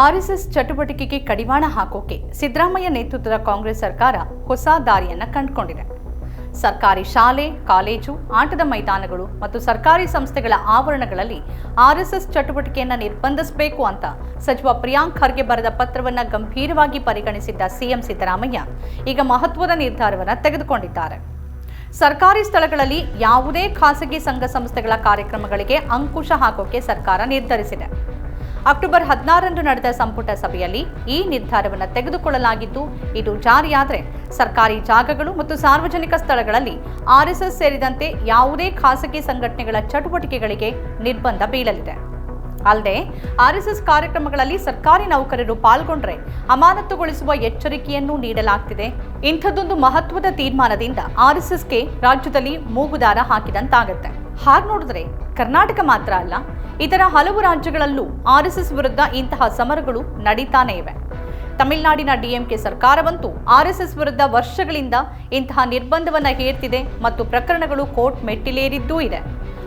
RSS ಚಟುವಟಿಕೆಗೆ ಕಡಿವಾಣ ಹಾಕೋಕೆ ಸಿದ್ದರಾಮಯ್ಯ ನೇತೃತ್ವದ ಕಾಂಗ್ರೆಸ್ ಸರ್ಕಾರ ಹೊಸ ದಾರಿಯನ್ನ ಕಂಡುಕೊಂಡಿದೆ. ಸರ್ಕಾರಿ ಶಾಲೆ, ಕಾಲೇಜು, ಆಟದ ಮೈದಾನಗಳು ಮತ್ತು ಸರ್ಕಾರಿ ಸಂಸ್ಥೆಗಳ ಆವರಣಗಳಲ್ಲಿ ಆರ್ಎಸ್ಎಸ್ ಚಟುವಟಿಕೆಯನ್ನು ನಿರ್ಬಂಧಿಸಬೇಕು ಅಂತ ಸಚಿವ ಪ್ರಿಯಾಂಕ್ ಖರ್ಗೆ ಬರೆದ ಪತ್ರವನ್ನು ಗಂಭೀರವಾಗಿ ಪರಿಗಣಿಸಿದ್ದ ಸಿಎಂ ಸಿದ್ದರಾಮಯ್ಯ ಈಗ ಮಹತ್ವದ ನಿರ್ಧಾರವನ್ನು ತೆಗೆದುಕೊಂಡಿದ್ದಾರೆ. ಸರ್ಕಾರಿ ಸ್ಥಳಗಳಲ್ಲಿ ಯಾವುದೇ ಖಾಸಗಿ ಸಂಘ ಸಂಸ್ಥೆಗಳ ಕಾರ್ಯಕ್ರಮಗಳಿಗೆ ಅಂಕುಶ ಹಾಕೋಕೆ ಸರ್ಕಾರ ನಿರ್ಧರಿಸಿದೆ. ಅಕ್ಟೋಬರ್ ಹದಿನಾರರಂದು ನಡೆದ ಸಂಪುಟ ಸಭೆಯಲ್ಲಿ ಈ ನಿರ್ಧಾರವನ್ನು ತೆಗೆದುಕೊಳ್ಳಲಾಗಿದ್ದು, ಇದು ಜಾರಿಯಾದರೆ ಸರ್ಕಾರಿ ಜಾಗಗಳು ಮತ್ತು ಸಾರ್ವಜನಿಕ ಸ್ಥಳಗಳಲ್ಲಿ ಆರ್ಎಸ್ಎಸ್ ಸೇರಿದಂತೆ ಯಾವುದೇ ಖಾಸಗಿ ಸಂಘಟನೆಗಳ ಚಟುವಟಿಕೆಗಳಿಗೆ ನಿರ್ಬಂಧ ಬೀಳಲಿದೆ. ಅಲ್ಲದೆ ಆರ್ಎಸ್ಎಸ್ ಕಾರ್ಯಕ್ರಮಗಳಲ್ಲಿ ಸರ್ಕಾರಿ ನೌಕರರು ಪಾಲ್ಗೊಂಡ್ರೆ ಅಮಾನತುಗೊಳಿಸುವ ಎಚ್ಚರಿಕೆಯನ್ನು ನೀಡಲಾಗ್ತಿದೆ. ಇಂಥದ್ದೊಂದು ಮಹತ್ವದ ತೀರ್ಮಾನದಿಂದ ಆರ್ಎಸ್ಎಸ್ಗೆ ರಾಜ್ಯದಲ್ಲಿ ಮೂಗುದಾರ ಹಾಕಿದಂತಾಗತ್ತೆ. ಹಾಗೆ ನೋಡಿದ್ರೆ ಕರ್ನಾಟಕ ಮಾತ್ರ ಅಲ್ಲ ಇತರ ಹಲವು ರಾಜ್ಯಗಳಲ್ಲೂ ಆರ್ಎಸ್ಎಸ್ ವಿರುದ್ಧ ಇಂತಹ ಸಮರಗಳು ನಡೀತಾನೇ ಇವೆ. ತಮಿಳುನಾಡಿನ ಡಿಎಂಕೆ ಸರ್ಕಾರವಂತೂ ಆರ್ಎಸ್ಎಸ್ ವಿರುದ್ಧ ವರ್ಷಗಳಿಂದ ಇಂತಹ ನಿರ್ಬಂಧವನ್ನು ಹೇರ್ತಿದೆ ಮತ್ತು ಪ್ರಕರಣಗಳು ಕೋರ್ಟ್ ಮೆಟ್ಟಿಲೇರಿದ್ದೂ ಇದೆ.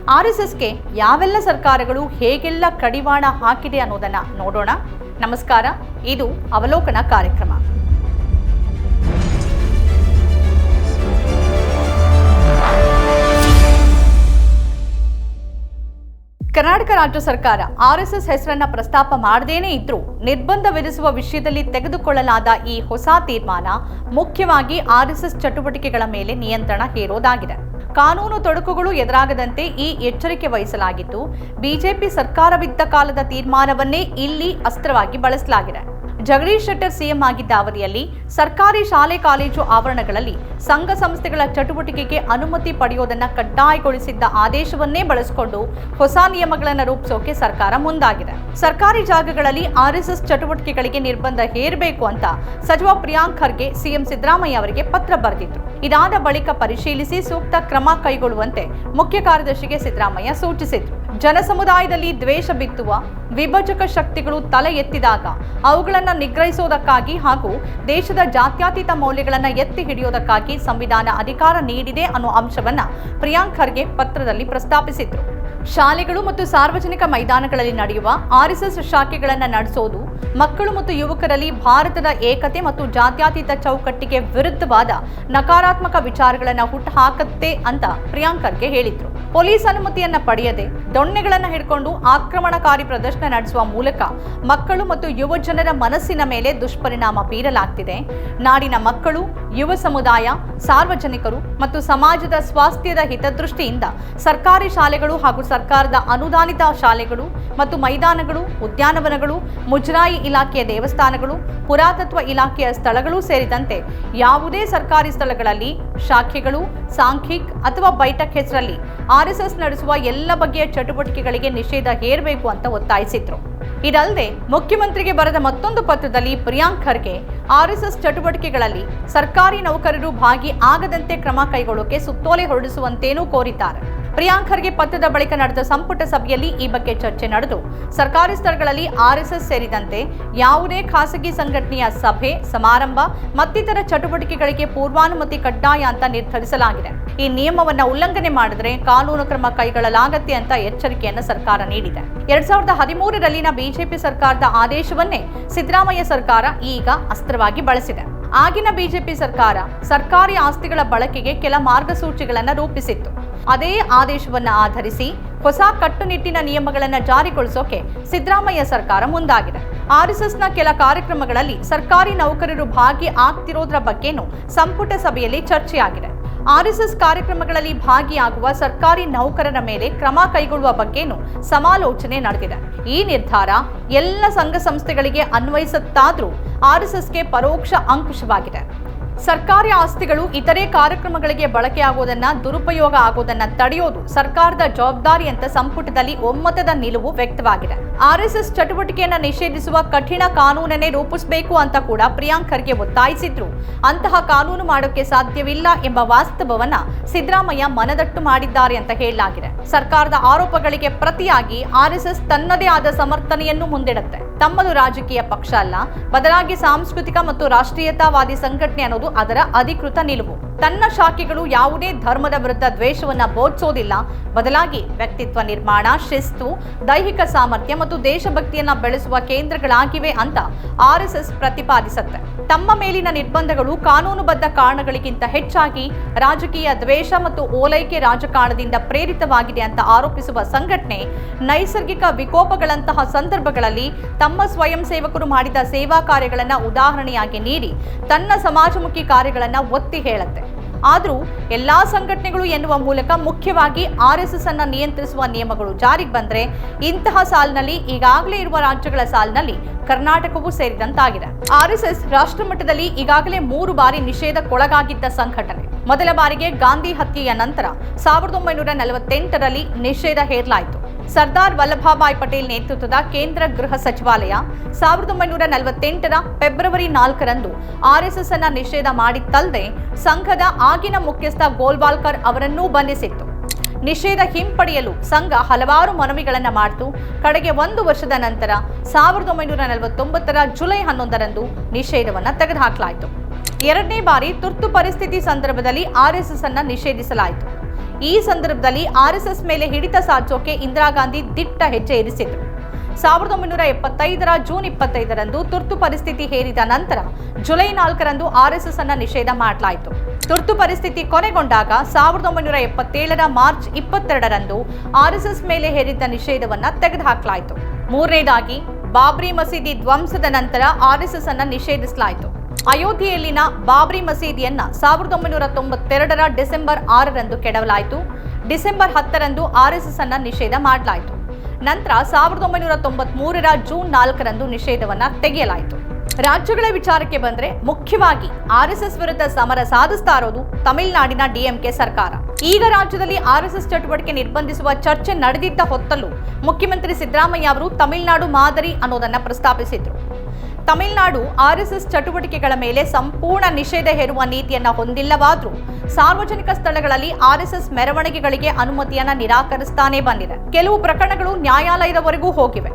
ಆರ್ಎಸ್ಎಸ್ಗೆ ಯಾವೆಲ್ಲ ಸರ್ಕಾರಗಳು ಹೇಗೆಲ್ಲ ಕಡಿವಾಣ ಹಾಕಿದೆ ಅನ್ನೋದನ್ನು ನೋಡೋಣ. ನಮಸ್ಕಾರ, ಇದು ಅವಲೋಕನ ಕಾರ್ಯಕ್ರಮ. ಕರ್ನಾಟಕ ರಾಜ್ಯ ಸರ್ಕಾರ ಆರ್ಎಸ್ಎಸ್ ಹೆಸರನ್ನ ಪ್ರಸ್ತಾಪ ಮಾಡದೇನೇ ಇದ್ರೂ ನಿರ್ಬಂಧ ವಿಧಿಸುವ ವಿಷಯದಲ್ಲಿ ತೆಗೆದುಕೊಳ್ಳಲಾದ ಈ ಹೊಸ ತೀರ್ಮಾನ ಮುಖ್ಯವಾಗಿ ಆರ್ಎಸ್ಎಸ್ ಚಟುವಟಿಕೆಗಳ ಮೇಲೆ ನಿಯಂತ್ರಣ ಹೇರೋದಾಗಿದೆ. ಕಾನೂನು ತೊಡಕುಗಳು ಎದುರಾಗದಂತೆ ಈ ಎಚ್ಚರಿಕೆ ವಹಿಸಲಾಗಿದ್ದು, ಬಿಜೆಪಿ ಸರ್ಕಾರವಿದ್ದ ಕಾಲದ ತೀರ್ಮಾನವನ್ನೇ ಇಲ್ಲಿ ಅಸ್ತ್ರವಾಗಿ ಬಳಸಲಾಗಿದೆ. ಜಗದೀಶ್ ಶೆಟ್ಟರ್ ಸಿಎಂ ಆಗಿದ್ದ ಅವಧಿಯಲ್ಲಿ ಸರ್ಕಾರಿ ಶಾಲೆ ಕಾಲೇಜು ಆವರಣಗಳಲ್ಲಿ ಸಂಘ ಸಂಸ್ಥೆಗಳ ಚಟುವಟಿಕೆಗೆ ಅನುಮತಿ ಪಡೆಯೋದನ್ನ ಕಡ್ಡಾಯಗೊಳಿಸಿದ್ದ ಆದೇಶವನ್ನೇ ಬಳಸಿಕೊಂಡು ಹೊಸ ನಿಯಮಗಳನ್ನು ರೂಪಿಸೋಕೆ ಸರ್ಕಾರ ಮುಂದಾಗಿದೆ. ಸರ್ಕಾರಿ ಜಾಗಗಳಲ್ಲಿ ಆರ್ಎಸ್ಎಸ್ ಚಟುವಟಿಕೆಗಳಿಗೆ ನಿರ್ಬಂಧ ಹೇರಬೇಕು ಅಂತ ಸಚಿವ ಪ್ರಿಯಾಂಕ್ ಖರ್ಗೆ ಸಿಎಂ ಸಿದ್ದರಾಮಯ್ಯ ಅವರಿಗೆ ಪತ್ರ ಬರೆದಿದ್ರು. ಇದಾದ ಬಳಿಕ ಪರಿಶೀಲಿಸಿ ಸೂಕ್ತ ಕ್ರಮ ಕೈಗೊಳ್ಳುವಂತೆ ಮುಖ್ಯ ಕಾರ್ಯದರ್ಶಿಗೆ ಸಿದ್ದರಾಮಯ್ಯ ಸೂಚಿಸಿದ್ರು. ಜನಸಮುದಾಯದಲ್ಲಿ ದ್ವೇಷ ಬಿತ್ತುವ ವಿಭಜಕ ಶಕ್ತಿಗಳು ತಲೆ ಎತ್ತಿದಾಗ ಅವುಗಳನ್ನು ನಿಗ್ರಹಿಸೋದಕ್ಕಾಗಿ ಹಾಗೂ ದೇಶದ ಜಾತ್ಯಾತೀತ ಮೌಲ್ಯಗಳನ್ನು ಎತ್ತಿ ಹಿಡಿಯೋದಕ್ಕಾಗಿ ಸಂವಿಧಾನ ಅಧಿಕಾರ ನೀಡಿದೆ ಅನ್ನೋ ಅಂಶವನ್ನು ಪ್ರಿಯಾಂಕ್ ಖರ್ಗೆ ಪತ್ರದಲ್ಲಿ ಪ್ರಸ್ತಾಪಿಸಿದ್ರು. ಶಾಲೆಗಳು ಮತ್ತು ಸಾರ್ವಜನಿಕ ಮೈದಾನಗಳಲ್ಲಿ ನಡೆಯುವ ಆರ್ಎಸ್ಎಸ್ ಶಾಖೆಗಳನ್ನು ನಡೆಸೋದು ಮಕ್ಕಳು ಮತ್ತು ಯುವಕರಲ್ಲಿ ಭಾರತದ ಏಕತೆ ಮತ್ತು ಜಾತ್ಯಾತೀತ ಚೌಕಟ್ಟಿಗೆ ವಿರುದ್ಧವಾದ ನಕಾರಾತ್ಮಕ ವಿಚಾರಗಳನ್ನು ಹುಟ್ಟುಹಾಕತ್ತೆ ಅಂತ ಪ್ರಿಯಾಂಕ್ ಖರ್ಗೆ ಹೇಳಿದ್ರು. ಪೊಲೀಸ್ ಅನುಮತಿಯನ್ನ ಪಡೆಯದೆ ದೊಣ್ಣೆಗಳನ್ನು ಹಿಡ್ಕೊಂಡು ಆಕ್ರಮಣಕಾರಿ ಪ್ರದರ್ಶನ ನಡೆಸುವ ಮೂಲಕ ಮಕ್ಕಳು ಮತ್ತು ಯುವಜನರ ಮನಸ್ಸಿನ ಮೇಲೆ ದುಷ್ಪರಿಣಾಮ ಬೀರಲಾಗ್ತಿದೆ. ನಾಡಿನ ಮಕ್ಕಳು, ಯುವ ಸಮುದಾಯ, ಸಾರ್ವಜನಿಕರು ಮತ್ತು ಸಮಾಜದ ಸ್ವಾಸ್ಥ್ಯದ ಹಿತದೃಷ್ಟಿಯಿಂದ ಸರ್ಕಾರಿ ಶಾಲೆಗಳು ಹಾಗೂ ಸರ್ಕಾರದ ಅನುದಾನಿತ ಶಾಲೆಗಳು ಮತ್ತು ಮೈದಾನಗಳು, ಉದ್ಯಾನವನಗಳು, ಮುಜರಾಯಿ ಇಲಾಖೆಯ ದೇವಸ್ಥಾನಗಳು, ಪುರಾತತ್ವ ಇಲಾಖೆಯ ಸ್ಥಳಗಳು ಸೇರಿದಂತೆ ಯಾವುದೇ ಸರ್ಕಾರಿ ಸ್ಥಳಗಳಲ್ಲಿ ಶಾಖೆಗಳು, ಸಾಂಖ್ಯಿಕ್ ಅಥವಾ ಬೈಠಕ್ ಹೆಸರಲ್ಲಿ ಆರ್ಎಸ್ಎಸ್ ನಡೆಸುವ ಎಲ್ಲ ಬಗೆಯ ಚಟುವಟಿಕೆಗಳಿಗೆ ನಿಷೇಧ ಹೇರಬೇಕು ಅಂತ ಒತ್ತಾಯಿಸಿದ್ರು. ಇದಲ್ಲದೆ ಮುಖ್ಯಮಂತ್ರಿಗೆ ಬರೆದ ಮತ್ತೊಂದು ಪತ್ರದಲ್ಲಿ ಪ್ರಿಯಾಂಕ್ ಖರ್ಗೆ ಆರ್ಎಸ್ಎಸ್ ಚಟುವಟಿಕೆಗಳಲ್ಲಿ ಸರ್ಕಾರಿ ನೌಕರರು ಭಾಗಿ ಆಗದಂತೆ ಕ್ರಮ ಕೈಗೊಳ್ಳೋಕೆ ಸುತ್ತೋಲೆ ಹೊರಡಿಸುವಂತೇನೂ ಕೋರಿದ್ದಾರೆ. ಪ್ರಿಯಾಂಕ್ ಖರ್ಗೆ ಪತ್ರದ ಬಳಿಕ ನಡೆದ ಸಂಪುಟ ಸಭೆಯಲ್ಲಿ ಈ ಬಗ್ಗೆ ಚರ್ಚೆ ನಡೆದು ಸರ್ಕಾರಿ ಸ್ಥಳಗಳಲ್ಲಿ ಆರ್ಎಸ್ಎಸ್ ಸೇರಿದಂತೆ ಯಾವುದೇ ಖಾಸಗಿ ಸಂಘಟನೆಯ ಸಭೆ, ಸಮಾರಂಭ, ಮತ್ತಿತರ ಚಟುವಟಿಕೆಗಳಿಗೆ ಪೂರ್ವಾನುಮತಿ ಕಡ್ಡಾಯ ಅಂತ ನಿರ್ಧರಿಸಲಾಗಿದೆ. ಈ ನಿಯಮವನ್ನು ಉಲ್ಲಂಘನೆ ಮಾಡಿದರೆ ಕಾನೂನು ಕ್ರಮ ಕೈಗೊಳ್ಳಲಾಗತ್ತೆ ಅಂತ ಎಚ್ಚರಿಕೆಯನ್ನು ಸರ್ಕಾರ ನೀಡಿದೆ. ಎರಡ್ ಸಾವಿರದ ಹದಿಮೂರರಲ್ಲಿನ ಬಿಜೆಪಿ ಸರ್ಕಾರದ ಆದೇಶವನ್ನೇ ಸಿದ್ದರಾಮಯ್ಯ ಸರ್ಕಾರ ಈಗ ಅಸ್ತ್ರವಾಗಿ ಬಳಸಿದೆ. ಆಗಿನ ಬಿಜೆಪಿ ಸರ್ಕಾರ ಸರ್ಕಾರಿ ಆಸ್ತಿಗಳ ಬಳಕೆಗೆ ಕೆಲ ಮಾರ್ಗಸೂಚಿಗಳನ್ನು ರೂಪಿಸಿತ್ತು. ಅದೇ ಆದೇಶವನ್ನು ಆಧರಿಸಿ ಹೊಸ ಕಟ್ಟುನಿಟ್ಟಿನ ನಿಯಮಗಳನ್ನು ಜಾರಿಗೊಳಿಸೋಕೆ ಸಿದ್ದರಾಮಯ್ಯ ಸರ್ಕಾರ ಮುಂದಾಗಿದೆ. ಆರ್ಎಸ್ಎಸ್ನ ಕೆಲ ಕಾರ್ಯಕ್ರಮಗಳಲ್ಲಿ ಸರ್ಕಾರಿ ನೌಕರರು ಭಾಗಿ ಆಗ್ತಿರೋದ್ರ ಬಗ್ಗೆನೂ ಸಂಪುಟ ಸಭೆಯಲ್ಲಿ ಚರ್ಚೆಯಾಗಿದೆ. ಆರ್ಎಸ್ಎಸ್ ಕಾರ್ಯಕ್ರಮಗಳಲ್ಲಿ ಭಾಗಿಯಾಗುವ ಸರ್ಕಾರಿ ನೌಕರರ ಮೇಲೆ ಕ್ರಮ ಕೈಗೊಳ್ಳುವ ಬಗ್ಗೆನೂ ಸಮಾಲೋಚನೆ ನಡೆದಿದೆ. ಈ ನಿರ್ಧಾರ ಎಲ್ಲ ಸಂಘ ಸಂಸ್ಥೆಗಳಿಗೆ ಅನ್ವಯಿಸುತ್ತಾದ್ರೂ ಆರ್ಎಸ್ಎಸ್ಗೆ ಪರೋಕ್ಷ ಅಂಕುಶವಾಗಿದೆ. ಸರ್ಕಾರಿ ಆಸ್ತಿಗಳು ಇತರೆ ಕಾರ್ಯಕ್ರಮಗಳಿಗೆ ಬಳಕೆಯಾಗುವುದನ್ನು, ದುರುಪಯೋಗ ಆಗುವುದನ್ನು ತಡೆಯೋದು ಸರ್ಕಾರದ ಜವಾಬ್ದಾರಿ ಅಂತ ಸಂಪುಟದಲ್ಲಿ ಒಮ್ಮತದ ನಿಲುವು ವ್ಯಕ್ತವಾಗಿದೆ. ಆರ್ಎಸ್ಎಸ್ ಚಟುವಟಿಕೆಯನ್ನು ನಿಷೇಧಿಸುವ ಕಠಿಣ ಕಾನೂನನ್ನೇ ರೂಪಿಸಬೇಕು ಅಂತ ಕೂಡ ಪ್ರಿಯಾಂಕ್ ಖರ್ಗೆ ಒತ್ತಾಯಿಸಿದ್ರು. ಅಂತಹ ಕಾನೂನು ಮಾಡೋಕೆ ಸಾಧ್ಯವಿಲ್ಲ ಎಂಬ ವಾಸ್ತವವನ್ನ ಸಿದ್ದರಾಮಯ್ಯ ಮನದಟ್ಟು ಮಾಡಿದ್ದಾರೆ ಅಂತ ಹೇಳಲಾಗಿದೆ. ಸರ್ಕಾರದ ಆರೋಪಗಳಿಗೆ ಪ್ರತಿಯಾಗಿ ಆರ್ಎಸ್ಎಸ್ ತನ್ನದೇ ಆದ ಸಮರ್ಥನೆಯನ್ನು ಮುಂದಿಡುತ್ತೆ. ತಮ್ಮದು ರಾಜಕೀಯ ಪಕ್ಷ ಅಲ್ಲ, ಬದಲಾಗಿ ಸಾಂಸ್ಕೃತಿಕ ಮತ್ತು ರಾಷ್ಟ್ರೀಯತಾವಾದಿ ಸಂಘಟನೆ ಅನ್ನೋದು ಅದರ ಅಧಿಕೃತ ನಿಲುವು. ತನ್ನ ಶಾಖೆಗಳು ಯಾವುದೇ ಧರ್ಮದ ವಿರುದ್ಧ ದ್ವೇಷವನ್ನ ಬೋಧಿಸೋದಿಲ್ಲ. ಬದಲಾಗಿ ವ್ಯಕ್ತಿತ್ವ ನಿರ್ಮಾಣ, ಶಿಸ್ತು, ದೈಹಿಕ ಸಾಮರ್ಥ್ಯ ಮತ್ತು ದೇಶಭಕ್ತಿಯನ್ನ ಬೆಳೆಸುವ ಕೇಂದ್ರಗಳಾಗಿವೆ ಅಂತ ಆರ್ಎಸ್ಎಸ್ ಪ್ರತಿಪಾದಿಸುತ್ತೆ. ತಮ್ಮ ಮೇಲಿನ ನಿರ್ಬಂಧಗಳು ಕಾನೂನುಬದ್ಧ ಕಾರಣಗಳಿಗಿಂತ ಹೆಚ್ಚಾಗಿ ರಾಜಕೀಯ ದ್ವೇಷ ಮತ್ತು ಓಲೈಕೆ ರಾಜಕಾರಣದಿಂದ ಪ್ರೇರಿತವಾಗಿದೆ ಅಂತ ಆರೋಪಿಸುವ ಸಂಘಟನೆ ನೈಸರ್ಗಿಕ ವಿಕೋಪಗಳಂತಹ ಸಂದರ್ಭಗಳಲ್ಲಿ ತಮ್ಮ ಸ್ವಯಂ ಸೇವಕರು ಮಾಡಿದ ಸೇವಾ ಕಾರ್ಯಗಳನ್ನು ಉದಾಹರಣೆಯಾಗಿ ನೀಡಿ, ತನ್ನ ಸಮಾಜಮುಖಿ ಕಾರ್ಯಗಳನ್ನು ಒತ್ತಿ ಹೇಳುತ್ತೆ. ಆದರೂ ಎಲ್ಲಾ ಸಂಘಟನೆಗಳು ಎನ್ನುವ ಮೂಲಕ ಮುಖ್ಯವಾಗಿ ಆರ್ ಎಸ್ ಎಸ್ ಅನ್ನ ನಿಯಂತ್ರಿಸುವ ನಿಯಮಗಳು ಜಾರಿಗೆ ಬಂದ್ರೆ ಇಂತಹ ಸಾಲಿನಲ್ಲಿ, ಈಗಾಗಲೇ ಇರುವ ರಾಜ್ಯಗಳ ಸಾಲಿನಲ್ಲಿ ಕರ್ನಾಟಕವೂ ಸೇರಿದಂತಾಗಿದೆ. ಆರ್ ಎಸ್ ಎಸ್ ರಾಷ್ಟ್ರ ಮಟ್ಟದಲ್ಲಿ ಈಗಾಗಲೇ ಮೂರು ಬಾರಿ ನಿಷೇಧಕ್ಕೊಳಗಾಗಿದ್ದ ಸಂಘಟನೆ. ಮೊದಲ ಬಾರಿಗೆ ಗಾಂಧಿ ಹತ್ಯೆಯ ನಂತರ ಸಾವಿರದ ಒಂಬೈನೂರ ನಲವತ್ತೆಂಟರಲ್ಲಿ ನಿಷೇಧ ಹೇರಲಾಯಿತು. ಸರ್ದಾರ್ ವಲ್ಲಭಾಭಾಯ್ ಪಟೇಲ್ ನೇತೃತ್ವದ ಕೇಂದ್ರ ಗೃಹ ಸಚಿವಾಲಯ ಸಾವಿರದ ಒಂಬೈನೂರ ನಲವತ್ತೆಂಟರ ಫೆಬ್ರವರಿ ನಾಲ್ಕರಂದು ಆರ್ಎಸ್ಎಸ್ ಅನ್ನ ನಿಷೇಧ ಮಾಡಿತ್ತಲ್ಲದೆ ಸಂಘದ ಆಗಿನ ಮುಖ್ಯಸ್ಥ ಗೋಲ್ವಾಲ್ಕರ್ ಅವರನ್ನೂ ಬಂಧಿಸಿತ್ತು. ನಿಷೇಧ ಹಿಂಪಡೆಯಲು ಸಂಘ ಹಲವಾರು ಮನವಿಗಳನ್ನು ಮಾಡಿತು. ಕಡೆಗೆ ಒಂದು ವರ್ಷದ ನಂತರ ಸಾವಿರದ ಒಂಬೈನೂರ ನಲವತ್ತೊಂಬತ್ತರ ಜುಲೈ ಹನ್ನೊಂದರಂದು ನಿಷೇಧವನ್ನು ತೆಗೆದುಹಾಕಲಾಯಿತು. ಎರಡನೇ ಬಾರಿ ತುರ್ತು ಪರಿಸ್ಥಿತಿ ಸಂದರ್ಭದಲ್ಲಿ ಆರ್ಎಸ್ಎಸ್ ಅನ್ನ ನಿಷೇಧಿಸಲಾಯಿತು. ಈ ಸಂದರ್ಭದಲ್ಲಿ ಆರ್ಎಸ್ಎಸ್ ಮೇಲೆ ಹಿಡಿತ ಸಾಧಿಸೋಕೆ ಇಂದಿರಾ ಗಾಂಧಿ ದಿಟ್ಟ ಹೆಜ್ಜೆ ಇರಿಸಿದ್ರು. ಸಾವಿರದ ಒಂಬೈನೂರ ಎಪ್ಪತ್ತೈದರ ಜೂನ್ ಇಪ್ಪತ್ತೈದರಂದು ತುರ್ತು ಪರಿಸ್ಥಿತಿ ಹೇರಿದ ನಂತರ ಜುಲೈ ನಾಲ್ಕರಂದು ಆರ್ಎಸ್ಎಸ್ ಅನ್ನು ನಿಷೇಧ ಮಾಡಲಾಯಿತು. ತುರ್ತು ಪರಿಸ್ಥಿತಿ ಕೊನೆಗೊಂಡಾಗ ಸಾವಿರದ ಒಂಬೈನೂರ ಎಪ್ಪತ್ತೇಳರ ಮಾರ್ಚ್ ಇಪ್ಪತ್ತೆರಡರಂದು ಆರ್ಎಸ್ಎಸ್ ಮೇಲೆ ಹೇರಿದ್ದ ನಿಷೇಧವನ್ನು ತೆಗೆದುಹಾಕಲಾಯಿತು. ಮೂರನೇದಾಗಿ, ಬಾಬ್ರಿ ಮಸೀದಿ ಧ್ವಂಸದ ನಂತರ ಆರ್ಎಸ್ಎಸ್ ಅನ್ನು ನಿಷೇಧಿಸಲಾಯಿತು. ಅಯೋಧ್ಯೆಯಲ್ಲಿನ ಬಾಬ್ರಿ ಮಸೀದಿಯನ್ನ ಸಾವಿರದ ಒಂಬೈನೂರ ತೊಂಬತ್ತೆರಡರ ಡಿಸೆಂಬರ್ ಆರರಂದು ಕೆಡವಲಾಯಿತು. ಡಿಸೆಂಬರ್ ಹತ್ತರಂದು ಆರ್ಎಸ್ಎಸ್ ಅನ್ನ ನಿಷೇಧ ಮಾಡಲಾಯಿತು. ನಂತರ ಸಾವಿರದ ಒಂಬೈನೂರ ತೊಂಬತ್ಮೂರರ ಜೂನ್ ನಾಲ್ಕರಂದು ನಿಷೇಧವನ್ನ ತೆಗೆಯಲಾಯಿತು. ರಾಜ್ಯಗಳ ವಿಚಾರಕ್ಕೆ ಬಂದ್ರೆ ಮುಖ್ಯವಾಗಿ ಆರ್ಎಸ್ಎಸ್ ವಿರುದ್ಧ ಸಮರ ಸಾಧಿಸ್ತಾ ಇರೋದು ತಮಿಳುನಾಡಿನ ಡಿಎಂಕೆ ಸರ್ಕಾರ. ಈಗ ರಾಜ್ಯದಲ್ಲಿ ಆರ್ಎಸ್ಎಸ್ ಚಟುವಟಿಕೆ ನಿರ್ಬಂಧಿಸುವ ಚರ್ಚೆ ನಡೆದಿದ್ದ ಹೊತ್ತಲ್ಲೂ ಮುಖ್ಯಮಂತ್ರಿ ಸಿದ್ದರಾಮಯ್ಯ ಅವರು ತಮಿಳುನಾಡು ಮಾದರಿ ಅನ್ನೋದನ್ನ ಪ್ರಸ್ತಾಪಿಸಿದ್ರು. ತಮಿಳುನಾಡು ಆರ್ಎಸ್ಎಸ್ ಚಟುವಟಿಕೆಗಳ ಮೇಲೆ ಸಂಪೂರ್ಣ ನಿಷೇಧ ಹೇರುವ ನೀತಿಯನ್ನು ಹೊಂದಿಲ್ಲವಾದರೂ ಸಾರ್ವಜನಿಕ ಸ್ಥಳಗಳಲ್ಲಿ ಆರ್ಎಸ್ಎಸ್ ಮೆರವಣಿಗೆಗಳಿಗೆ ಅನುಮತಿಯನ್ನು ನಿರಾಕರಿಸ್ತಾನೆ ಬಂದಿದೆ. ಕೆಲವು ಪ್ರಕರಣಗಳು ನ್ಯಾಯಾಲಯದವರೆಗೂ ಹೋಗಿವೆ.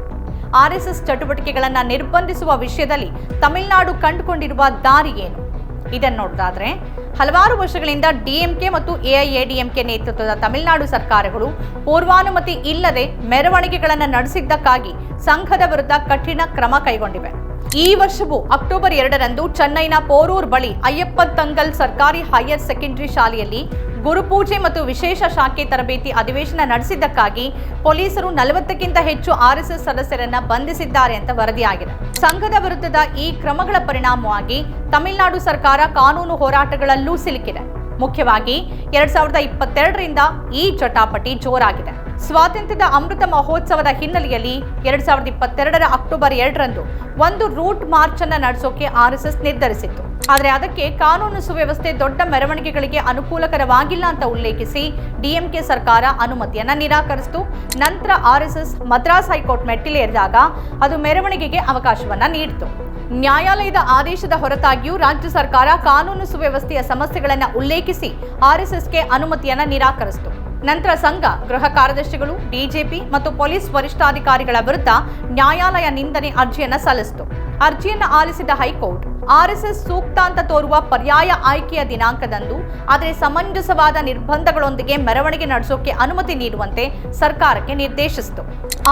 ಆರ್ಎಸ್ಎಸ್ ಚಟುವಟಿಕೆಗಳನ್ನು ನಿರ್ಬಂಧಿಸುವ ವಿಷಯದಲ್ಲಿ ತಮಿಳುನಾಡು ಕಂಡುಕೊಂಡಿರುವ ದಾರಿ ಏನು? ಇದನ್ನು ನೋಡೋದಾದ್ರೆ, ಹಲವಾರು ವರ್ಷಗಳಿಂದ ಡಿಎಂಕೆ ಮತ್ತು ಎಐಎಡಿಎಂಕೆ ನೇತೃತ್ವದ ತಮಿಳುನಾಡು ಸರ್ಕಾರಗಳು ಪೂರ್ವಾನುಮತಿ ಇಲ್ಲದೆ ಮೆರವಣಿಗೆಗಳನ್ನು ನಡೆಸಿದ್ದಕ್ಕಾಗಿ ಸಂಘದ ವಿರುದ್ಧ ಕಠಿಣ ಕ್ರಮ ಕೈಗೊಂಡಿವೆ. ಈ ವರ್ಷವೂ ಅಕ್ಟೋಬರ್ ಎರಡರಂದು ಚೆನ್ನೈನ ಪೋರೂರ್ ಬಳಿ ಅಯ್ಯಪ್ಪ ತಂಗಲ್ ಸರ್ಕಾರಿ ಹೈಯರ್ ಸೆಕೆಂಡರಿ ಶಾಲೆಯಲ್ಲಿ ಗುರುಪೂಜೆ ಮತ್ತು ವಿಶೇಷ ಶಾಖೆ ತರಬೇತಿ ಅಧಿವೇಶನ ನಡೆಸಿದ್ದಕ್ಕಾಗಿ ಪೊಲೀಸರು ನಲವತ್ತಕ್ಕಿಂತ ಹೆಚ್ಚು ಆರ್ಎಸ್ಎಸ್ ಸದಸ್ಯರನ್ನ ಬಂಧಿಸಿದ್ದಾರೆ ಅಂತ ವರದಿಯಾಗಿದೆ. ಸಂಘದ ವಿರುದ್ಧದ ಈ ಕ್ರಮಗಳ ಪರಿಣಾಮವಾಗಿ ತಮಿಳುನಾಡು ಸರ್ಕಾರ ಕಾನೂನು ಹೋರಾಟಗಳಲ್ಲೂ ಸಿಲುಕಿದೆ. ಮುಖ್ಯವಾಗಿ ಎರಡ್ ಸಾವಿರದ ಇಪ್ಪತ್ತೆರಡರಿಂದ ಈ ಚಟಾಪಟಿ ಜೋರಾಗಿದೆ. ಸ್ವಾತಂತ್ರ್ಯದ ಅಮೃತ ಮಹೋತ್ಸವದ ಹಿನ್ನೆಲೆಯಲ್ಲಿ ಎರಡ್ ಸಾವಿರದ ಇಪ್ಪತ್ತೆರಡರ ಅಕ್ಟೋಬರ್ ಎರಡರಂದು ಒಂದು ರೂಟ್ ಮಾರ್ಚ್ ಅನ್ನ ನಡೆಸೋಕೆ ಆರ್ಎಸ್ಎಸ್ ನಿರ್ಧರಿಸಿತ್ತು. ಆದರೆ ಅದಕ್ಕೆ ಕಾನೂನು ಸುವ್ಯವಸ್ಥೆ ದೊಡ್ಡ ಮೆರವಣಿಗೆಗಳಿಗೆ ಅನುಕೂಲಕರವಾಗಿಲ್ಲ ಅಂತ ಉಲ್ಲೇಖಿಸಿ ಡಿಎಂಕೆ ಸರ್ಕಾರ ಅನುಮತಿಯನ್ನ ನಿರಾಕರಿಸಿತು. ನಂತರ ಆರ್ಎಸ್ಎಸ್ ಮದ್ರಾಸ್ ಹೈಕೋರ್ಟ್ ಮೆಟ್ಟಿಲೇರಿದಾಗ ಅದು ಮೆರವಣಿಗೆಗೆ ಅವಕಾಶವನ್ನ ನೀಡಿತು. ನ್ಯಾಯಾಲಯದ ಆದೇಶದ ಹೊರತಾಗಿಯೂ ರಾಜ್ಯ ಸರ್ಕಾರ ಕಾನೂನು ಸುವ್ಯವಸ್ಥೆಯ ಸಮಸ್ಯೆಗಳನ್ನು ಉಲ್ಲೇಖಿಸಿ ಆರ್ಎಸ್ಎಸ್ಗೆ ಅನುಮತಿಯನ್ನು ನಿರಾಕರಿಸಿತು. ನಂತರ ಸಂಘ, ಗೃಹ ಕಾರ್ಯದರ್ಶಿಗಳು, ಡಿಜಿಪಿ ಮತ್ತು ಪೊಲೀಸ್ ವರಿಷ್ಠಾಧಿಕಾರಿಗಳ ವಿರುದ್ಧ ನ್ಯಾಯಾಲಯ ನಿಂದನೆ ಅರ್ಜಿಯನ್ನು ಸಲ್ಲಿಸಿತು. ಅರ್ಜಿಯನ್ನು ಆಲಿಸಿದ ಹೈಕೋರ್ಟ್ ಆರ್ಎಸ್ಎಸ್ ಸೂಕ್ತ ಅಂತ ತೋರುವ ಪರ್ಯಾಯ ಆಯ್ಕೆಯ ದಿನಾಂಕದಂದು, ಆದರೆ ಸಮಂಜಸವಾದ ನಿರ್ಬಂಧಗಳೊಂದಿಗೆ ಮೆರವಣಿಗೆ ನಡೆಸೋಕೆ ಅನುಮತಿ ನೀಡುವಂತೆ ಸರ್ಕಾರಕ್ಕೆ ನಿರ್ದೇಶಿಸಿತು.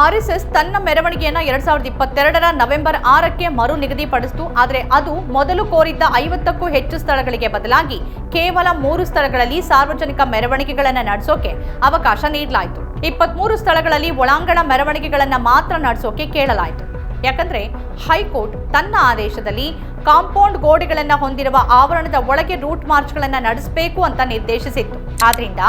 ಆರ್ಎಸ್ಎಸ್ ತನ್ನ ಮೆರವಣಿಗೆಯನ್ನು ಎರಡ್ ಸಾವಿರದ ಇಪ್ಪತ್ತೆರಡರ ನವೆಂಬರ್ ಆರಕ್ಕೆ ಮರು ನಿಗದಿಪಡಿಸಿತು, ಆದರೆ ಅದು ಮೊದಲು ಕೋರಿದ್ದ ಐವತ್ತಕ್ಕೂ ಹೆಚ್ಚು ಸ್ಥಳಗಳಿಗೆ ಬದಲಾಗಿ ಕೇವಲ ಮೂರು ಸ್ಥಳಗಳಲ್ಲಿ ಸಾರ್ವಜನಿಕ ಮೆರವಣಿಗೆಗಳನ್ನು ನಡೆಸೋಕೆ ಅವಕಾಶ ನೀಡಲಾಯಿತು. ಇಪ್ಪತ್ಮೂರು ಸ್ಥಳಗಳಲ್ಲಿ ಒಳಾಂಗಣ ಮೆರವಣಿಗೆಗಳನ್ನು ಮಾತ್ರ ನಡೆಸೋಕೆ ಕೇಳಲಾಯಿತು. ಯಾಕಂದ್ರೆ ಹೈಕೋರ್ಟ್ ತನ್ನ ಆದೇಶದಲ್ಲಿ ಕಾಂಪೌಂಡ್ ಗೋಡೆಗಳನ್ನು ಹೊಂದಿರುವ ಆವರಣದ ಒಳಗೆ ರೂಟ್ ಮಾರ್ಚ್ಗಳನ್ನು ನಡೆಸಬೇಕು ಅಂತ ನಿರ್ದೇಶಿಸಿತ್ತು. ಆದ್ರಿಂದ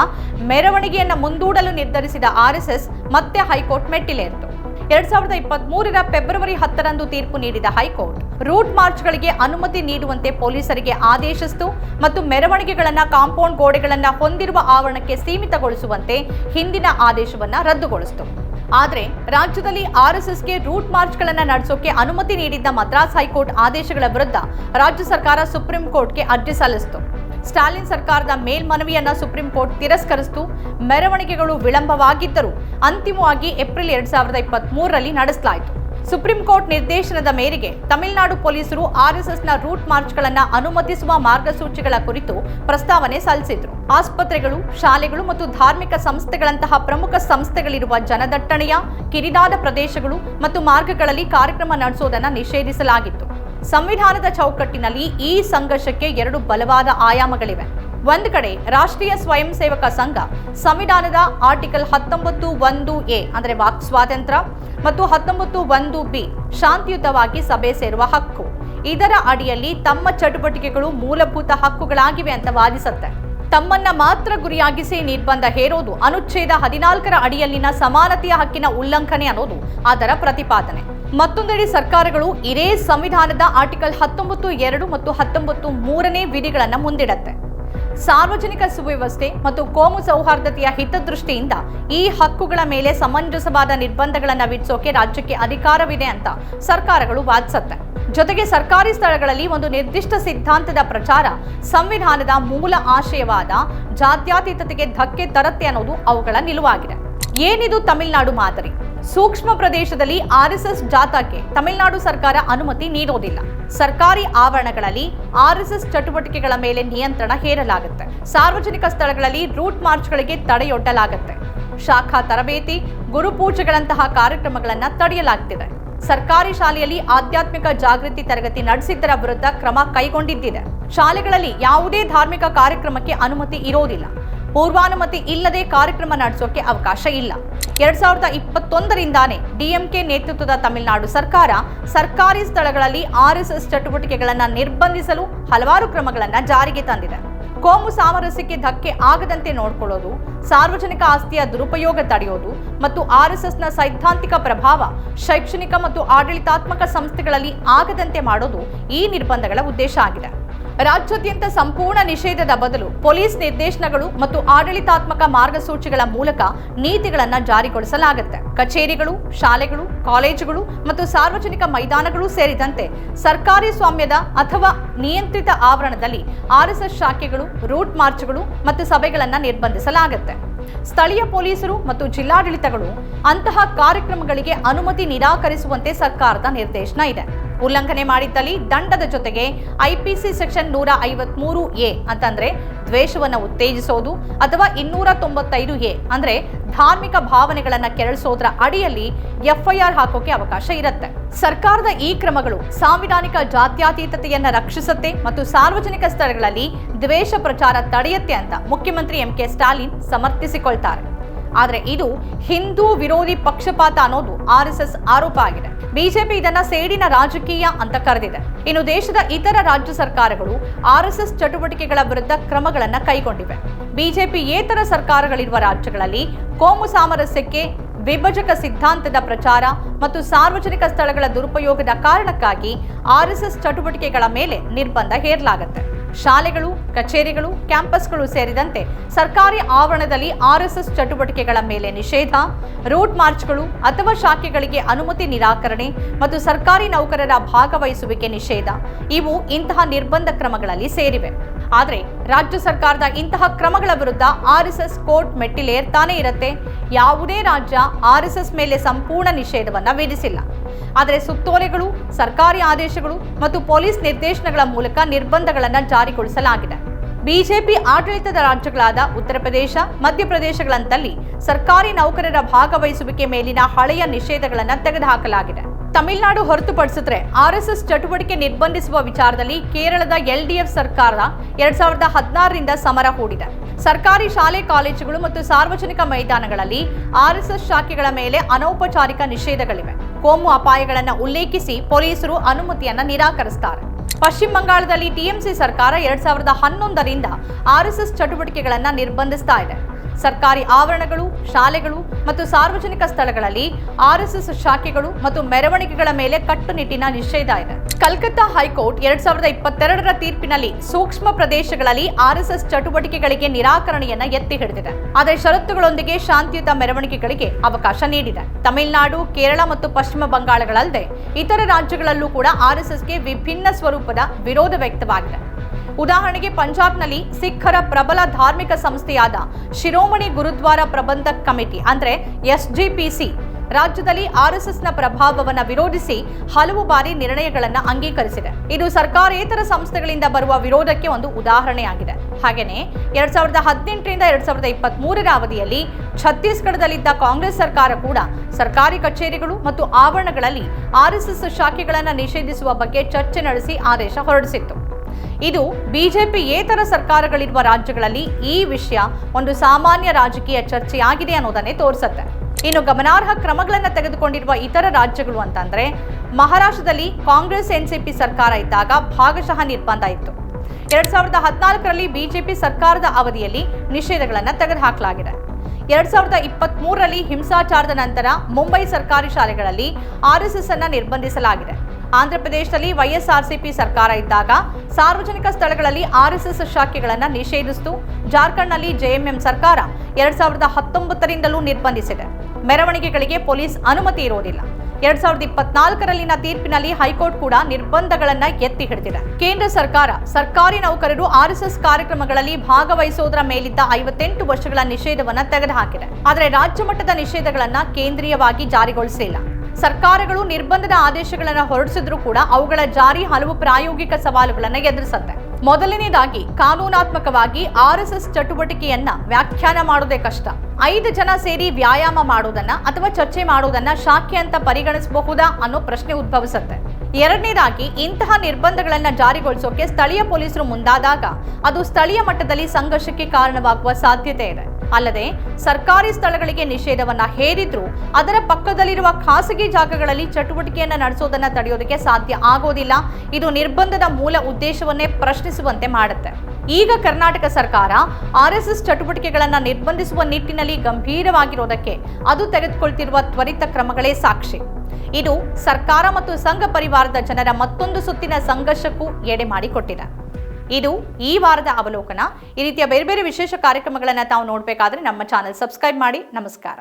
ಮೆರವಣಿಗೆಯನ್ನು ಮುಂದೂಡಲು ನಿರ್ಧರಿಸಿದ ಆರ್ಎಸ್ಎಸ್ ಮತ್ತೆ ಹೈಕೋರ್ಟ್ ಮೆಟ್ಟಿಲೇರಿತು. ಎರಡ್ ಸಾವಿರದ ಇಪ್ಪತ್ತ್ ಮೂರರ ಫೆಬ್ರವರಿ ಹತ್ತರಂದು ತೀರ್ಪು ನೀಡಿದ ಹೈಕೋರ್ಟ್ ರೂಟ್ ಮಾರ್ಚ್ಗಳಿಗೆ ಅನುಮತಿ ನೀಡುವಂತೆ ಪೊಲೀಸರಿಗೆ ಆದೇಶಿಸಿತು ಮತ್ತು ಮೆರವಣಿಗೆಗಳನ್ನು ಕಾಂಪೌಂಡ್ ಗೋಡೆಗಳನ್ನು ಹೊಂದಿರುವ ಆವರಣಕ್ಕೆ ಸೀಮಿತಗೊಳಿಸುವಂತೆ ಹಿಂದಿನ ಆದೇಶವನ್ನ ರದ್ದುಗೊಳಿಸಿತು. ಆದರೆ ರಾಜ್ಯದಲ್ಲಿ ಆರ್ಎಸ್ಎಸ್ಗೆ ರೂಟ್ ಮಾರ್ಚ್ಗಳನ್ನು ನಡೆಸೋಕೆ ಅನುಮತಿ ನೀಡಿದ್ದ ಮದ್ರಾಸ್ ಹೈಕೋರ್ಟ್ ಆದೇಶಗಳ ವಿರುದ್ಧ ರಾಜ್ಯ ಸರ್ಕಾರ ಸುಪ್ರೀಂ ಕೋರ್ಟ್ಗೆ ಅರ್ಜಿ ಸಲ್ಲಿಸಿತು. ಸ್ಟಾಲಿನ್ ಸರ್ಕಾರದ ಮೇಲ್ಮನವಿಯನ್ನ ಸುಪ್ರೀಂ ಕೋರ್ಟ್ ತಿರಸ್ಕರಿಸಿತು. ಮೆರವಣಿಗೆಗಳು ವಿಳಂಬವಾಗಿದ್ದರೂ ಅಂತಿಮವಾಗಿ ಏಪ್ರಿಲ್ ಎರಡ್ ಸಾವಿರದ ಇಪ್ಪತ್ತ್ ಮೂರರಲ್ಲಿ ನಡೆಸಲಾಯಿತು. ಸುಪ್ರೀಂ ಕೋರ್ಟ್ ನಿರ್ದೇಶನದ ಮೇರೆಗೆ ತಮಿಳುನಾಡು ಪೊಲೀಸರು ಆರ್ಎಸ್ಎಸ್ನ ರೂಟ್ ಮಾರ್ಚ್ಗಳನ್ನು ಅನುಮತಿಸುವ ಮಾರ್ಗಸೂಚಿಗಳ ಕುರಿತು ಪ್ರಸ್ತಾವನೆ ಸಲ್ಲಿಸಿದ್ರು. ಆಸ್ಪತ್ರೆಗಳು, ಶಾಲೆಗಳು ಮತ್ತು ಧಾರ್ಮಿಕ ಸಂಸ್ಥೆಗಳಂತಹ ಪ್ರಮುಖ ಸಂಸ್ಥೆಗಳಿರುವ ಜನದಟ್ಟಣೆಯ, ಕಿರಿದಾದ ಪ್ರದೇಶಗಳು ಮತ್ತು ಮಾರ್ಗಗಳಲ್ಲಿ ಕಾರ್ಯಕ್ರಮ ನಡೆಸುವುದನ್ನು ನಿಷೇಧಿಸಲಾಗಿತ್ತು. ಸಂವಿಧಾನದ ಚೌಕಟ್ಟಿನಲ್ಲಿ ಈ ಸಂಘರ್ಷಕ್ಕೆ ಎರಡು ಬಲವಾದ ಆಯಾಮಗಳಿವೆ. ಒಂದು ಕಡೆ ರಾಷ್ಟ್ರೀಯ ಸ್ವಯಂ ಸೇವಕ ಸಂಘ, ಸಂವಿಧಾನದ ಆರ್ಟಿಕಲ್ ಹತ್ತೊಂಬತ್ತು ಒಂದು ಎ, ಅಂದರೆ ವಾಕ್ ಸ್ವಾತಂತ್ರ್ಯ, ಮತ್ತು ಹತ್ತೊಂಬತ್ತು ಒಂದು ಬಿ, ಶಾಂತಿಯುತವಾಗಿ ಸಭೆ ಸೇರುವ ಹಕ್ಕು. ಇದರ ಅಡಿಯಲ್ಲಿ ತಮ್ಮ ಚಟುವಟಿಕೆಗಳು ಮೂಲಭೂತ ಹಕ್ಕುಗಳಾಗಿವೆ ಅಂತ ವಾದಿಸುತ್ತೆ. ತಮ್ಮನ್ನ ಮಾತ್ರ ಗುರಿಯಾಗಿಸಿ ನಿರ್ಬಂಧ ಹೇರೋದು ಅನುಚ್ಛೇದ ಹದಿನಾಲ್ಕರ ಅಡಿಯಲ್ಲಿನ ಸಮಾನತೆಯ ಹಕ್ಕಿನ ಉಲ್ಲಂಘನೆ ಅನ್ನೋದು ಅದರ ಪ್ರತಿಪಾದನೆ. ಮತ್ತೊಂದೆಡೆ ಸರ್ಕಾರಗಳು ಇದೇ ಸಂವಿಧಾನದ ಆರ್ಟಿಕಲ್ ಹತ್ತೊಂಬತ್ತು ಎರಡು ಮತ್ತು ಹತ್ತೊಂಬತ್ತು ಮೂರನೇ ವಿಧಿಗಳನ್ನು ಮುಂದಿಡತ್ತೆ. ಸಾರ್ವಜನಿಕ ಸುವ್ಯವಸ್ಥೆ ಮತ್ತು ಕೋಮು ಸೌಹಾರ್ದತೆಯ ಹಿತದೃಷ್ಟಿಯಿಂದ ಈ ಹಕ್ಕುಗಳ ಮೇಲೆ ಸಮಂಜಸವಾದ ನಿರ್ಬಂಧಗಳನ್ನು ವಿಧಿಸೋಕೆ ರಾಜ್ಯಕ್ಕೆ ಅಧಿಕಾರವಿದೆ ಅಂತ ಸರ್ಕಾರಗಳು ವಾದಿಸುತ್ತೆ. ಜೊತೆಗೆ ಸರ್ಕಾರಿ ಸ್ಥಳಗಳಲ್ಲಿ ಒಂದು ನಿರ್ದಿಷ್ಟ ಸಿದ್ಧಾಂತದ ಪ್ರಚಾರ, ಸಂವಿಧಾನದ ಮೂಲ ಆಶಯವಾದ ಜಾತ್ಯಾತೀತತೆಗೆ ಧಕ್ಕೆ ತರತ್ತೆ ಅನ್ನೋದು ಅವುಗಳ ನಿಲುವಾಗಿದೆ. ಏನಿದು ತಮಿಳುನಾಡು ಮಾದರಿ? ಸೂಕ್ಷ್ಮ ಪ್ರದೇಶದಲ್ಲಿ ಆರ್ಎಸ್ಎಸ್ ಜಾಥಾಕ್ಕೆ ತಮಿಳುನಾಡು ಸರ್ಕಾರ ಅನುಮತಿ ನೀಡೋದಿಲ್ಲ. ಸರ್ಕಾರಿ ಆವರಣಗಳಲ್ಲಿ ಆರ್ಎಸ್ಎಸ್ ಚಟುವಟಿಕೆಗಳ ಮೇಲೆ ನಿಯಂತ್ರಣ ಹೇರಲಾಗುತ್ತೆ. ಸಾರ್ವಜನಿಕ ಸ್ಥಳಗಳಲ್ಲಿ ರೂಟ್ ಮಾರ್ಚ್ಗಳಿಗೆ ತಡೆಯೊಡ್ಡಲಾಗುತ್ತೆ. ಶಾಖಾ ತರಬೇತಿ ಗುರುಪೂಜೆಗಳಂತಹ ಕಾರ್ಯಕ್ರಮಗಳನ್ನು ತಡೆಯಲಾಗ್ತಿದೆ. ಸರ್ಕಾರಿ ಶಾಲೆಯಲ್ಲಿ ಆಧ್ಯಾತ್ಮಿಕ ಜಾಗೃತಿ ತರಗತಿ ನಡೆಸಿದ್ದರ ವಿರುದ್ಧ ಕ್ರಮ ಕೈಗೊಂಡಿದ್ದಿದೆ. ಶಾಲೆಗಳಲ್ಲಿ ಯಾವುದೇ ಧಾರ್ಮಿಕ ಕಾರ್ಯಕ್ರಮಕ್ಕೆ ಅನುಮತಿ ಇರೋದಿಲ್ಲ. ಪೂರ್ವಾನುಮತಿ ಇಲ್ಲದೆ ಕಾರ್ಯಕ್ರಮ ನಡೆಸೋಕೆ ಅವಕಾಶ ಇಲ್ಲ. ಎರಡ್ ಸಾವಿರದ ಇಪ್ಪತ್ತೊಂದರಿಂದಾನೇ ಡಿಎಂಕೆ ನೇತೃತ್ವದ ತಮಿಳುನಾಡು ಸರ್ಕಾರ ಸರ್ಕಾರಿ ಸ್ಥಳಗಳಲ್ಲಿ ಆರ್ಎಸ್ಎಸ್ ಚಟುವಟಿಕೆಗಳನ್ನು ನಿರ್ಬಂಧಿಸಲು ಹಲವಾರು ಕ್ರಮಗಳನ್ನು ಜಾರಿಗೆ ತಂದಿದೆ. ಕೋಮು ಸಾಮರಸ್ಯಕ್ಕೆ ಧಕ್ಕೆ ಆಗದಂತೆ ನೋಡಿಕೊಳ್ಳೋದು, ಸಾರ್ವಜನಿಕ ಆಸ್ತಿಯ ದುರುಪಯೋಗ ತಡೆಯೋದು ಮತ್ತು ಆರ್ಎಸ್ಎಸ್ನ ಸೈದ್ಧಾಂತಿಕ ಪ್ರಭಾವ ಶೈಕ್ಷಣಿಕ ಮತ್ತು ಆಡಳಿತಾತ್ಮಕ ಸಂಸ್ಥೆಗಳಲ್ಲಿ ಆಗದಂತೆ ಮಾಡೋದು ಈ ನಿರ್ಬಂಧಗಳ ಉದ್ದೇಶ ಆಗಿದೆ. ರಾಜ್ಯಾದ್ಯಂತ ಸಂಪೂರ್ಣ ನಿಷೇಧದ ಬದಲು ಪೊಲೀಸ್ ನಿರ್ದೇಶನಗಳು ಮತ್ತು ಆಡಳಿತಾತ್ಮಕ ಮಾರ್ಗಸೂಚಿಗಳ ಮೂಲಕ ನೀತಿಗಳನ್ನು ಜಾರಿಗೊಳಿಸಲಾಗುತ್ತೆ. ಕಚೇರಿಗಳು, ಶಾಲೆಗಳು, ಕಾಲೇಜುಗಳು ಮತ್ತು ಸಾರ್ವಜನಿಕ ಮೈದಾನಗಳು ಸೇರಿದಂತೆ ಸರ್ಕಾರಿ ಸ್ವಾಮ್ಯದ ಅಥವಾ ನಿಯಂತ್ರಿತ ಆವರಣದಲ್ಲಿ ಆರ್ಎಸ್ಎಸ್ ಶಾಖೆಗಳು, ರೂಟ್ ಮಾರ್ಚ್ಗಳು ಮತ್ತು ಸಭೆಗಳನ್ನು ನಿರ್ಬಂಧಿಸಲಾಗುತ್ತೆ. ಸ್ಥಳೀಯ ಪೊಲೀಸರು ಮತ್ತು ಜಿಲ್ಲಾಡಳಿತಗಳು ಅಂತಹ ಕಾರ್ಯಕ್ರಮಗಳಿಗೆ ಅನುಮತಿ ನಿರಾಕರಿಸುವಂತೆ ಸರ್ಕಾರದ ನಿರ್ದೇಶನ ಇದೆ. ಉಲ್ಲಂಘನೆ ಮಾಡಿದ್ದಲ್ಲಿ ದಂಡದ ಜೊತೆಗೆ ಐಪಿಸಿ ಸೆಕ್ಷನ್ ನೂರ ಐವತ್ಮೂರು ಎ ಅಂತಂದ್ರೆ ದ್ವೇಷವನ್ನು ಉತ್ತೇಜಿಸೋದು ಅಥವಾ ಇನ್ನೂರ ತೊಂಬತ್ತೈದು ಎ ಅಂದ್ರೆ ಧಾರ್ಮಿಕ ಭಾವನೆಗಳನ್ನು ಕೆರಳಿಸೋದ್ರ ಅಡಿಯಲ್ಲಿ ಎಫ್ಐಆರ್ ಹಾಕೋಕೆ ಅವಕಾಶ ಇರುತ್ತೆ. ಸರ್ಕಾರದ ಈ ಕ್ರಮಗಳು ಸಾಂವಿಧಾನಿಕ ಜಾತ್ಯತೀತತೆಯನ್ನ ರಕ್ಷಿಸುತ್ತೆ ಮತ್ತು ಸಾರ್ವಜನಿಕ ಸ್ಥಳಗಳಲ್ಲಿ ದ್ವೇಷ ಪ್ರಚಾರ ತಡೆಯುತ್ತೆ ಅಂತ ಮುಖ್ಯಮಂತ್ರಿ ಎಂ ಕೆ ಸ್ಟಾಲಿನ್ ಸಮರ್ಥಿಸಿಕೊಳ್ತಾರೆ. ಆದರೆ ಇದು ಹಿಂದೂ ವಿರೋಧಿ ಪಕ್ಷಪಾತ ಅನ್ನೋದು ಆರ್ಎಸ್ಎಸ್ ಆರೋಪ ಆಗಿದೆ. ಬಿಜೆಪಿ ಇದನ್ನ ಸೇಡಿನ ರಾಜಕೀಯ ಅಂತ ಕರೆದಿದೆ. ಇನ್ನು ದೇಶದ ಇತರ ರಾಜ್ಯ ಸರ್ಕಾರಗಳು ಆರ್ಎಸ್ಎಸ್ ಚಟುವಟಿಕೆಗಳ ವಿರುದ್ಧ ಕ್ರಮಗಳನ್ನ ಕೈಗೊಂಡಿವೆ. ಬಿಜೆಪಿ ಏತರ ಸರ್ಕಾರಗಳಿರುವ ರಾಜ್ಯಗಳಲ್ಲಿ ಕೋಮು ಸಾಮರಸ್ಯಕ್ಕೆ ವಿಭಜಕ ಸಿದ್ಧಾಂತದ ಪ್ರಚಾರ ಮತ್ತು ಸಾರ್ವಜನಿಕ ಸ್ಥಳಗಳ ದುರುಪಯೋಗದ ಕಾರಣಕ್ಕಾಗಿ ಆರ್ಎಸ್ಎಸ್ ಚಟುವಟಿಕೆಗಳ ಮೇಲೆ ನಿರ್ಬಂಧ ಹೇರಲಾಗುತ್ತೆ. ಶಾಲೆಗಳು, ಕಚೇರಿಗಳು, ಕ್ಯಾಂಪಸ್ಗಳು ಸೇರಿದಂತೆ ಸರ್ಕಾರಿ ಆವರಣದಲ್ಲಿ ಆರ್ಎಸ್ಎಸ್ ಚಟುವಟಿಕೆಗಳ ಮೇಲೆ ನಿಷೇಧ ರೂಟ್ ಮಾರ್ಚ್ಗಳು ಅಥವಾ ಶಾಖೆಗಳಿಗೆ ಅನುಮತಿ ನಿರಾಕರಣೆ ಮತ್ತು ಸರ್ಕಾರಿ ನೌಕರರ ಭಾಗವಹಿಸುವಿಕೆ ನಿಷೇಧ. ಇವು ಇಂತಹ ನಿರ್ಬಂಧ ಕ್ರಮಗಳಲ್ಲಿ ಸೇರಿವೆ. ಆದರೆ ರಾಜ್ಯ ಸರ್ಕಾರದ ಇಂತಹ ಕ್ರಮಗಳ ವಿರುದ್ಧ ಆರ್ಎಸ್ಎಸ್ ಕೋರ್ಟ್ ಮೆಟ್ಟಿಲೇರ್ತಾನೆ ಇರುತ್ತೆ. ಯಾವುದೇ ರಾಜ್ಯ ಆರ್ಎಸ್ಎಸ್ ಮೇಲೆ ಸಂಪೂರ್ಣ ನಿಷೇಧವನ್ನು ವಿಧಿಸಿಲ್ಲ. ಆದರೆ ಸುತ್ತೋಲೆಗಳು, ಸರ್ಕಾರಿ ಆದೇಶಗಳು ಮತ್ತು ಪೊಲೀಸ್ ನಿರ್ದೇಶನಗಳ ಮೂಲಕ ನಿರ್ಬಂಧಗಳನ್ನು ಜಾರಿಗೊಳಿಸಲಾಗಿದೆ. ಬಿಜೆಪಿ ಆಡಳಿತದ ರಾಜ್ಯಗಳಾದ ಉತ್ತರ ಪ್ರದೇಶ ಮಧ್ಯಪ್ರದೇಶಗಳಂತಲ್ಲಿ ಸರ್ಕಾರಿ ನೌಕರರ ಭಾಗವಹಿಸುವಿಕೆ ಮೇಲಿನ ಹಳೆಯ ನಿಷೇಧಗಳನ್ನು ತೆಗೆದುಹಾಕಲಾಗಿದೆ. ತಮಿಳುನಾಡು ಹೊರತುಪಡಿಸಿದ್ರೆ ಆರ್ಎಸ್ಎಸ್ ಚಟುವಟಿಕೆ ನಿರ್ಬಂಧಿಸುವ ವಿಚಾರದಲ್ಲಿ ಕೇರಳದ ಎಲ್ಡಿಎಫ್ ಸರ್ಕಾರ ಎರಡ್ ಸಾವಿರದ ಹದಿನಾರರಿಂದ ಸಮರ ಹೂಡಿದೆ. ಸರ್ಕಾರಿ ಶಾಲೆ, ಕಾಲೇಜುಗಳು ಮತ್ತು ಸಾರ್ವಜನಿಕ ಮೈದಾನಗಳಲ್ಲಿ ಆರ್ಎಸ್ಎಸ್ ಶಾಖೆಗಳ ಮೇಲೆ ಅನೌಪಚಾರಿಕ ನಿಷೇಧಗಳಿವೆ. ಕೋಮು ಅಪಾಯಗಳನ್ನು ಉಲ್ಲೇಖಿಸಿ ಪೊಲೀಸರು ಅನುಮತಿಯನ್ನು ನಿರಾಕರಿಸುತ್ತಾರೆ ಪಶ್ಚಿಮ ಬಂಗಾಳದಲ್ಲಿ ಟಿಎಂಸಿ ಸರ್ಕಾರ ಎರಡ್ ಸಾವಿರದ ಹನ್ನೊಂದರಿಂದ ಆರ್ಎಸ್ಎಸ್ ಚಟುವಟಿಕೆಗಳನ್ನು ನಿರ್ಬಂಧಿಸ್ತಾ ಇದೆ. ಸರ್ಕಾರಿ ಆವರಣಗಳು, ಶಾಲೆಗಳು ಮತ್ತು ಸಾರ್ವಜನಿಕ ಸ್ಥಳಗಳಲ್ಲಿ ಆರ್ಎಸ್ಎಸ್ ಶಾಖೆಗಳು ಮತ್ತು ಮೆರವಣಿಗೆಗಳ ಮೇಲೆ ಕಟ್ಟುನಿಟ್ಟಿನ ನಿಷೇಧ ಇದೆ. ಕಲ್ಕತ್ತಾ ಹೈಕೋರ್ಟ್ ಎರಡ್ ಸಾವಿರದ ಇಪ್ಪತ್ತೆರಡರ ತೀರ್ಪಿನಲ್ಲಿ ಸೂಕ್ಷ್ಮ ಪ್ರದೇಶಗಳಲ್ಲಿ ಆರ್ಎಸ್ಎಸ್ ಚಟುವಟಿಕೆಗಳಿಗೆ ನಿರಾಕರಣೆಯನ್ನ ಎತ್ತಿ ಹಿಡಿದಿದೆ. ಆದರೆ ಷರತ್ತುಗಳೊಂದಿಗೆ ಶಾಂತಿಯುತ ಮೆರವಣಿಗೆಗಳಿಗೆ ಅವಕಾಶ ನೀಡಿದೆ. ತಮಿಳುನಾಡು, ಕೇರಳ ಮತ್ತು ಪಶ್ಚಿಮ ಬಂಗಾಳಗಳಲ್ಲದೆ ಇತರ ರಾಜ್ಯಗಳಲ್ಲೂ ಕೂಡ ಆರ್ಎಸ್ಎಸ್ಗೆ ವಿಭಿನ್ನ ಸ್ವರೂಪದ ವಿರೋಧ ವ್ಯಕ್ತವಾಗಿದೆ. ಉದಾಹರಣೆಗೆ ಪಂಜಾಬ್ನಲ್ಲಿ ಸಿಖ್ಖರ ಪ್ರಬಲ ಧಾರ್ಮಿಕ ಸಂಸ್ಥೆಯಾದ ಶಿರೋಮಣಿ ಗುರುದ್ವಾರ ಪ್ರಬಂಧಕ್ ಕಮಿಟಿ, ಅಂದ್ರೆ ಎಸ್ಜಿಪಿಸಿ, ರಾಜ್ಯದಲ್ಲಿ ಆರ್ಎಸ್ಎಸ್ನ ಪ್ರಭಾವವನ್ನು ವಿರೋಧಿಸಿ ಹಲವು ಬಾರಿ ನಿರ್ಣಯಗಳನ್ನು ಅಂಗೀಕರಿಸಿದೆ. ಇದು ಸರ್ಕಾರೇತರ ಸಂಸ್ಥೆಗಳಿಂದ ಬರುವ ವಿರೋಧಕ್ಕೆ ಒಂದು ಉದಾಹರಣೆಯಾಗಿದೆ. ಹಾಗೆಯೇ ಎರಡ್ ಸಾವಿರದ ಹದಿನೆಂಟರಿಂದ ಎರಡ್ ಸಾವಿರದ ಇಪ್ಪತ್ತ್ ಮೂರರ ಅವಧಿಯಲ್ಲಿ ಛತ್ತೀಸ್ಗಢದಲ್ಲಿದ್ದ ಕಾಂಗ್ರೆಸ್ ಸರ್ಕಾರ ಕೂಡ ಸರ್ಕಾರಿ ಕಚೇರಿಗಳು ಮತ್ತು ಆವರಣಗಳಲ್ಲಿ ಆರ್ಎಸ್ಎಸ್ ಶಾಖೆಗಳನ್ನು ನಿಷೇಧಿಸುವ ಬಗ್ಗೆ ಚರ್ಚೆ ನಡೆಸಿ ಆದೇಶ ಹೊರಡಿಸಿತ್ತು. ಇದು ಬಿಜೆಪಿಯೇತರ ಸರ್ಕಾರಗಳಿರುವ ರಾಜ್ಯಗಳಲ್ಲಿ ಈ ವಿಷಯ ಒಂದು ಸಾಮಾನ್ಯ ರಾಜಕೀಯ ಚರ್ಚೆಯಾಗಿದೆ ಅನ್ನೋದನ್ನೇ ತೋರಿಸುತ್ತೆ. ಇನ್ನು ಗಮನಾರ್ಹ ಕ್ರಮಗಳನ್ನು ತೆಗೆದುಕೊಂಡಿರುವ ಇತರ ರಾಜ್ಯಗಳು ಅಂತಂದ್ರೆ, ಮಹಾರಾಷ್ಟ್ರದಲ್ಲಿ ಕಾಂಗ್ರೆಸ್, ಎನ್ಸಿಪಿ ಸರ್ಕಾರ ಇದ್ದಾಗ ಭಾಗಶಃ ನಿರ್ಬಂಧ ಇತ್ತು. ಎರಡ್ ಸಾವಿರದ ಹದಿನಾಲ್ಕರಲ್ಲಿ ಬಿಜೆಪಿ ಸರ್ಕಾರದ ಅವಧಿಯಲ್ಲಿ ನಿಷೇಧಗಳನ್ನು ತೆಗೆದುಹಾಕಲಾಗಿದೆ. ಎರಡ್ ಸಾವಿರದ ಇಪ್ಪತ್ತ್ ಮೂರರಲ್ಲಿ ಹಿಂಸಾಚಾರದ ನಂತರ ಮುಂಬೈ ಸರ್ಕಾರಿ ಶಾಲೆಗಳಲ್ಲಿ ಆರ್ಎಸ್ಎಸ್ ಅನ್ನು ನಿರ್ಬಂಧಿಸಲಾಗಿದೆ. ಆಂಧ್ರಪ್ರದೇಶದಲ್ಲಿ ವೈಎಸ್ಆರ್ಸಿಪಿ ಸರ್ಕಾರ ಇದ್ದಾಗ ಸಾರ್ವಜನಿಕ ಸ್ಥಳಗಳಲ್ಲಿ ಆರ್ಎಸ್ಎಸ್ ಶಾಖೆಗಳನ್ನು ನಿಷೇಧಿಸಿತು. ಜಾರ್ಖಂಡ್ನಲ್ಲಿ ಜೆಎಂಎಂ ಸರ್ಕಾರ ಎರಡ್ ಸಾವಿರದ ಹತ್ತೊಂಬತ್ತರಿಂದಲೂ ನಿರ್ಬಂಧಿಸಿದೆ. ಮೆರವಣಿಗೆಗಳಿಗೆ ಪೊಲೀಸ್ ಅನುಮತಿ ಇರುವುದಿಲ್ಲ. ಎರಡ್ ಸಾವಿರದ ಇಪ್ಪತ್ನಾಲ್ಕರಲ್ಲಿನ ತೀರ್ಪಿನಲ್ಲಿ ಹೈಕೋರ್ಟ್ ಕೂಡ ನಿರ್ಬಂಧಗಳನ್ನ ಎತ್ತಿ ಹಿಡಿದಿದೆ. ಕೇಂದ್ರ ಸರ್ಕಾರ ಸರ್ಕಾರಿ ನೌಕರರು ಆರ್ಎಸ್ಎಸ್ ಕಾರ್ಯಕ್ರಮಗಳಲ್ಲಿ ಭಾಗವಹಿಸುವುದರ ಮೇಲಿದ್ದ ಐವತ್ತೆಂಟು ವರ್ಷಗಳ ನಿಷೇಧವನ್ನು ತೆಗೆದುಹಾಕಿದೆ. ಆದರೆ ರಾಜ್ಯ ಮಟ್ಟದ ನಿಷೇಧಗಳನ್ನ ಕೇಂದ್ರೀಯವಾಗಿ ಜಾರಿಗೊಳಿಸಿಲ್ಲ. ಸರ್ಕಾರಗಳು ನಿರ್ಬಂಧದ ಆದೇಶಗಳನ್ನು ಹೊರಡಿಸಿದ್ರೂ ಕೂಡ ಅವುಗಳ ಜಾರಿ ಹಲವು ಪ್ರಾಯೋಗಿಕ ಸವಾಲುಗಳನ್ನು ಎದುರಿಸುತ್ತೆ. ಮೊದಲನೇದಾಗಿ ಕಾನೂನಾತ್ಮಕವಾಗಿ ಆರ್ಎಸ್ಎಸ್ ಚಟುವಟಿಕೆಯನ್ನ ವ್ಯಾಖ್ಯಾನ ಮಾಡೋದೇ ಕಷ್ಟ. ಐದು ಜನ ಸೇರಿ ವ್ಯಾಯಾಮ ಮಾಡೋದನ್ನ ಅಥವಾ ಚರ್ಚೆ ಮಾಡೋದನ್ನ ಶಾಖೆ ಅಂತ ಪರಿಗಣಿಸಬಹುದಾ ಅನ್ನೋ ಪ್ರಶ್ನೆ ಉದ್ಭವಿಸುತ್ತೆ. ಎರಡನೇದಾಗಿ, ಇಂತಹ ನಿರ್ಬಂಧಗಳನ್ನು ಜಾರಿಗೊಳಿಸೋಕೆ ಸ್ಥಳೀಯ ಪೊಲೀಸರು ಮುಂದಾದಾಗ ಅದು ಸ್ಥಳೀಯ ಮಟ್ಟದಲ್ಲಿ ಸಂಘರ್ಷಕ್ಕೆ ಕಾರಣವಾಗುವ ಸಾಧ್ಯತೆ ಇದೆ. ಅಲ್ಲದೆ, ಸರ್ಕಾರಿ ಸ್ಥಳಗಳಿಗೆ ನಿಷೇಧವನ್ನ ಹೇರಿದ್ರೂ, ಅದರ ಪಕ್ಕದಲ್ಲಿರುವ ಖಾಸಗಿ ಜಾಗಗಳಲ್ಲಿ ಚಟುವಟಿಕೆಯನ್ನ ನಡೆಸೋದನ್ನ ತಡೆಯೋದಕ್ಕೆ ಸಾಧ್ಯ ಆಗೋದಿಲ್ಲ. ಇದು ನಿರ್ಬಂಧದ ಮೂಲ ಉದ್ದೇಶವನ್ನೇ ಪ್ರಶ್ನಿಸುವಂತೆ ಮಾಡುತ್ತೆ. ಈಗ ಕರ್ನಾಟಕ ಸರ್ಕಾರ ಆರ್ಎಸ್ಎಸ್ ಚಟುವಟಿಕೆಗಳನ್ನ ನಿರ್ಬಂಧಿಸುವ ನಿಟ್ಟಿನಲ್ಲಿ ಗಂಭೀರವಾಗಿರೋದಕ್ಕೆ ಅದು ತೆಗೆದುಕೊಳ್ತಿರುವ ತ್ವರಿತ ಕ್ರಮಗಳೇ ಸಾಕ್ಷಿ. ಇದು ಸರ್ಕಾರ ಮತ್ತು ಸಂಘ ಪರಿವಾರದ ಜನರ ಮತ್ತೊಂದು ಸುತ್ತಿನ ಸಂಘರ್ಷಕ್ಕೂ ಎಡೆ ಮಾಡಿಕೊಟ್ಟಿದೆ. ಇದು ಈ ವಾರದ ಅವಲೋಕನ. ಈ ರೀತಿಯ ಬೇರೆ ಬೇರೆ ವಿಶೇಷ ಕಾರ್ಯಕ್ರಮಗಳನ್ನು ತಾವು ನೋಡಬೇಕಾದ್ರೆ ನಮ್ಮ ಚಾನೆಲ್ ಸಬ್ಸ್ಕ್ರೈಬ್ ಮಾಡಿ. ನಮಸ್ಕಾರ.